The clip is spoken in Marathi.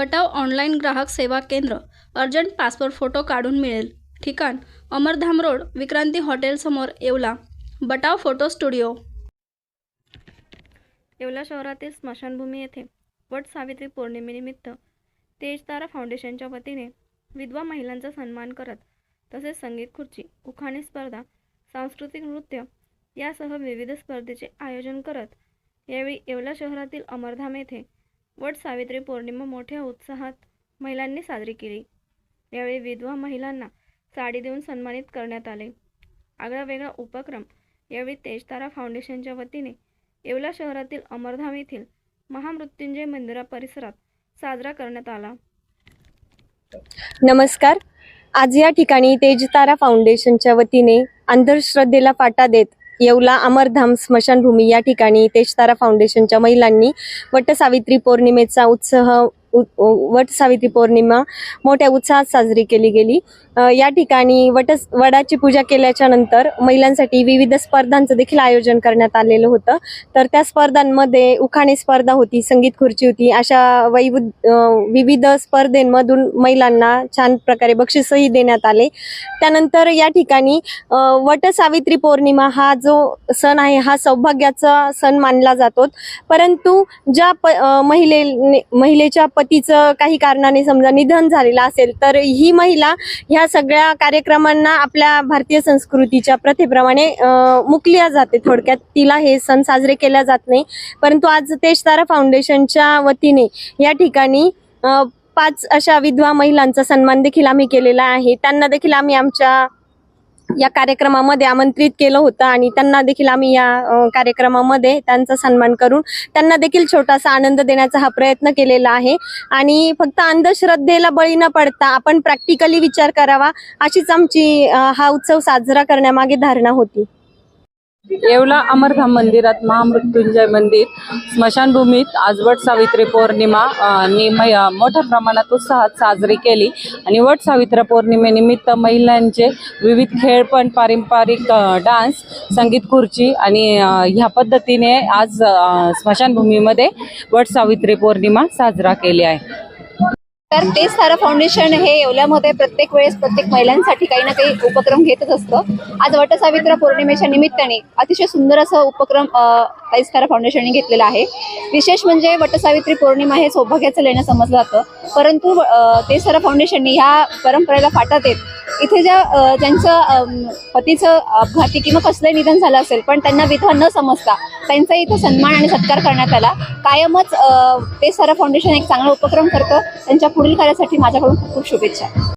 बटाव ऑनलाईन ग्राहक सेवा केंद्र अर्जंट पासपोर्ट फोटो काढून मिळेल. ठिकाण अमरधाम रोड विक्रांती हॉटेलसमोर Yeola. Batav photo studio. Yeola शहरातील स्मशानभूमी येथे वट सावित्री पौर्णिमेनिमित्त तेजतारा फाउंडेशनच्या वतीने विधवा महिलांचा सन्मान करत तसेच संगीत खुर्ची उखाणे स्पर्धा सांस्कृतिक नृत्य यासह विविध स्पर्धेचे आयोजन करत यावेळी येवला शहरातील अमरधाम येथे वट सावित्री पौर्णिमा मोठ्या उत्साहात महिलांनी साजरी केली. यावेळी विधवा महिलांना साडी देऊन सन्मानित करण्यात आले. आगळा वेगळा उपक्रम यावेळी तेजतारा फाउंडेशनच्या वतीने येवला शहरातील अमरधाम येथील महामृत्युंजय मंदिरा परिसरात साजरा करण्यात आला. नमस्कार. आज या ठिकाणी तेजतारा फाउंडेशनच्या वतीने अंधश्रद्धेला फाटा देत येवला अमरधाम स्मशानभूमी या ठिकाणी तेजतारा फाउंडेशनच्या महिलांनी वटसावित्री पौर्णिमेचा उत्सव वट सावित्री पौर्णिमा मोठ्या उत्साहात साजरी केली गेली. या ठिकाणी वट वडाची पूजा केल्याच्यानंतर महिलांसाठी विविध स्पर्धांचं देखील आयोजन करण्यात आलेलं होतं. तर त्या स्पर्धांमध्ये उखाणे स्पर्धा होती संगीत खुर्ची होती अशा वैविध विविध स्पर्धेंमधून महिलांना छान प्रकारे बक्षीसही देण्यात आले. त्यानंतर या ठिकाणी वट सावित्री पौर्णिमा हा जो सण आहे हा सौभाग्याचा सण मानला जातो. परंतु ज्या प महिलेने महिले महिलेच्या पतीचं काही कारणाने समजा निधन झालेलं असेल तर ही महिला ह्या सगळ्या कार्यक्रमांना आपल्या भारतीय संस्कृतीच्या प्रथेप्रमाणे मुकल्या जाते थोडक्यात. तिला हे सण साजरे केल्या जात नाही. परंतु आज तेजतारा फाउंडेशनच्या वतीने या ठिकाणी पाच अशा विधवा महिलांचा सन्मान देखील आम्ही केलेला आहे. त्यांना देखील आम्ही आमच्या या कार्यक्रमामध्ये आमंत्रित केलं होतं आणि त्यांना देखील आम्ही या कार्यक्रमामध्ये त्यांचा सन्मान करून त्यांना देखील छोटासा आनंद देण्याचा हा प्रयत्न केलेला आहे. आणि फक्त अंधश्रद्धेला बळी न पडता आपण प्रॅक्टिकली विचार करावा अशीच आमची हा उत्सव साजरा करण्यामागे धारणा होती. येवला अमरधाम मंदिरात महामृत्युंजय मंदिर स्मशानभूमीत आजवट सावित्री पौर्णिमा नि मै- मोठ्या प्रमाणात उत्साहात साजरी केली. आणि वट सावित्र पौर्णिमेनिमित्त महिलांचे विविध खेळ पण पारंपरिक डान्स संगीत खुर्ची आणि ह्या पद्धतीने आज स्मशानभूमीमध्ये वट सावित्री पौर्णिमा साजरा केली आहे. तर तेच सारं फाउंडेशन हे येवल्यामध्ये प्रत्येक वेळेस प्रत्येक महिलांसाठी काही ना काही उपक्रम घेतच असतं. आज वटसावित्र पौर्णिमेच्या निमित्ताने अतिशय सुंदर असं उपक्रम अ, फाउंडेशनने घेतलेला आहे. विशेष म्हणजे वटसावित्री पौर्णिमा हे सौभाग्याचं लेणं समजलं जातं. परंतु ते सारा फाउंडेशनने ह्या परंपरेला फाटा देत इथे ज्या ज्यांचं पतीचं अपघाती किंवा कसलंही निधन झालं असेल पण त्यांना विधवा न समजता त्यांचा इथं सन्मान आणि सत्कार करण्यात आला. कायमच ते सारा फाउंडेशन एक चांगला उपक्रम करतं. त्यांच्या पुढील कार्यासाठी माझ्याकडून खूप खूप शुभेच्छा.